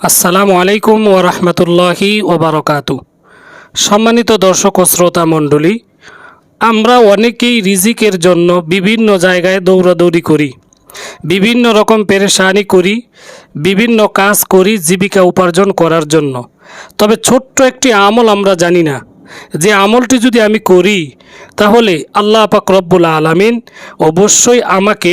আসসালামু আলাইকুম ও রহমতুল্লাহি ওবরকাতু সম্মানিত দর্শক ও শ্রোতা মণ্ডলী, আমরা অনেকেই রিজিকের জন্য বিভিন্ন জায়গায় দৌড়াদৌড়ি করি, বিভিন্ন রকম পেরেশানি করি, বিভিন্ন কাজ করি জীবিকা উপার্জন করার জন্য। তবে ছোট্ট একটি আমল আমরা জানি না। যে আমলটি যদি আমি করি, তাহলে আল্লাহ পাক রব্বুল আলামিন অবশ্যই আমাকে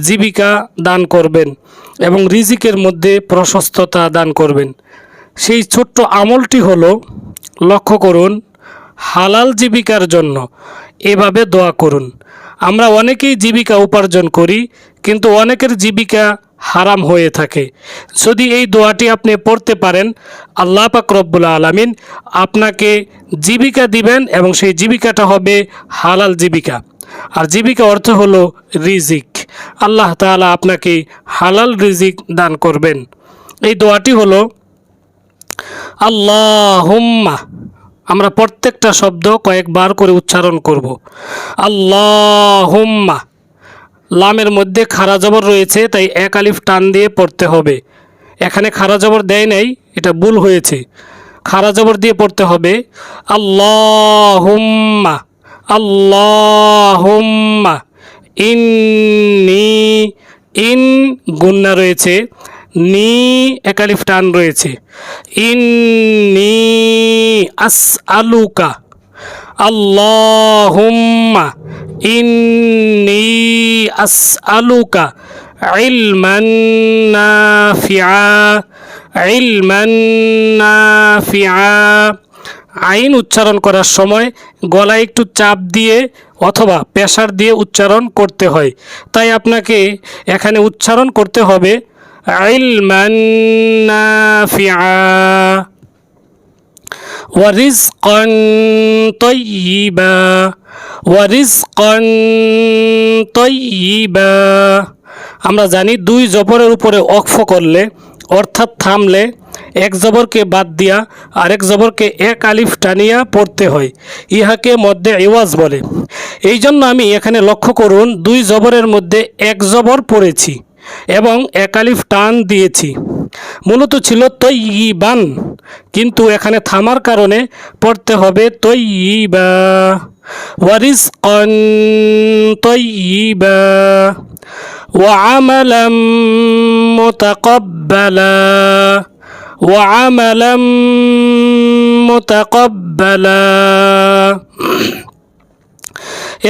জীবিকা দান করবেন এবং রিজিকের মধ্যে প্রশস্ততা দান করবেন। সেই ছোট্ট আমলটি হলো, লক্ষ্য করুন, হালাল জীবিকার জন্য এভাবে দোয়া করুন। আমরা অনেকেই জীবিকা উপার্জন করি, কিন্তু অনেকের জীবিকা হারাম হয়ে থাকে। যদি এই দোয়াটি আপনি পড়তে পারেন, আল্লাহ পাক রব্বুল আলমিন আপনাকে জীবিকা দিবেন এবং সেই জীবিকাটা হবে হালাল জীবিকা। আর জীবিকা অর্থ হলো রিজিক। আল্লাহ তাআলা আপনাকে হালাল রিজিক দান করবেন। এই দোয়াটি হলো, আল্লাহুম্মা আমরা প্রত্যেকটা শব্দ কয়েকবার করে উচ্চারণ করব। আল্লাহুম্মা লামের মধ্যে খারা জবর রয়েছে, তাই এক আলিফ টান দিয়ে পড়তে হবে। এখানে খারা জবর দেয় নাই, এটা ভুল হয়েছে। খারা জবর দিয়ে পড়তে হবে, আল্লাহুম্মা আল্লাহুম্মা, ইন্নি, ইন গুন্না রয়েছে, নি একালিফ টান রয়েছে, ইন্নি আস আলুকা আল্লাহুম্মা, ইন্নি আস আলুকা ইলমান নাফিআ ইলমান নাফিআ। আইন উচ্চারণ করার সময় গলায় একটু চাপ দিয়ে অথবা প্রেশার দিয়ে উচ্চারণ করতে হয় তাই আপনাকে এখানে উচ্চারণ করতে হবে ইলমান নাফিআ ورزقا طيبا ورزقا طيبا আমরা জানি দুই জবরের উপরে অক্ফ করলে অর্থাৎ থামলে এক জবরকে বাদ দিয়া আরেক জবরকে এক আলিফ টানিয়া পড়তে হয় ইহাকে মধ্যে এওয়াজ বলে এই জন্য আমি এখানে লক্ষ্য করুন দুই জবরের মধ্যে এক জবর পড়েছি এবং এক আলিফ টান দিয়েছি মূলত ছিল তৈবান কিন্তু এখানে থামার কারণে পড়তে হবে তৈবা ওয়ারিজকন তৈবা وعملا متقبلا وعملا متقبلا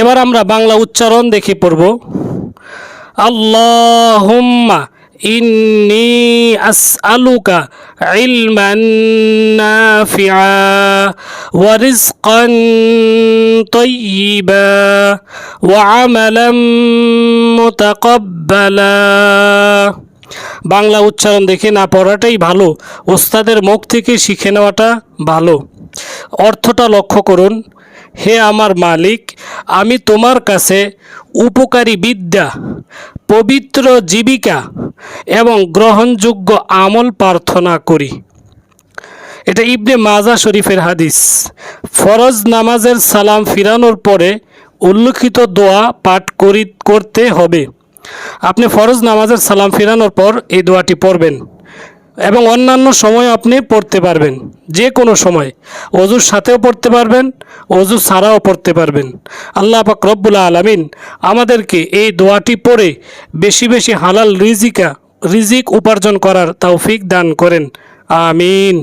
এবার আমরা বাংলা উচ্চারণ দেখে পড়ব আল্লাহুম্মা ইন্নি আসআলুকা ইলমান নাফিআ ওয়া রিজকান তাইয়্যিবা ওয়া আমালাম মুতাকাব্বালা বাংলা উচ্চারণ দেখে না পড়াটাই ভালো, ওস্তাদের মুখ থেকে শিখে নেওয়াটা ভালো। অর্থটা লক্ষ্য করুন। হে আমার মালিক, আমি তোমার কাছে উপকারী বিদ্যা, পবিত্র জীবিকা এবং গ্রহণযোগ্য আমল প্রার্থনা করি। এটা ইবনে মাজা শরীফের হাদিস। ফরজ নামাজের সালাম ফিরানোর পরে উল্লেখিত দোয়া পাঠ করি করতে হবে। আপনি ফরজ নামাজের সালাম ফেরানোর পর এই দোয়াটি পড়বেন এবং অন্যান্য সময় আপনি পড়তে পারবেন যে কোনো সময়। অজুর সাথেও পড়তে পারবেন, অজু ছাড়াও পড়তে পারবেন। আল্লাহ পাক রব্বুল আলমিন আমাদেরকে এই দোয়াটি পড়ে বেশি বেশি হালাল রিজিকা, রিজিক উপার্জন করার তৌফিক দান করেন। আমিন।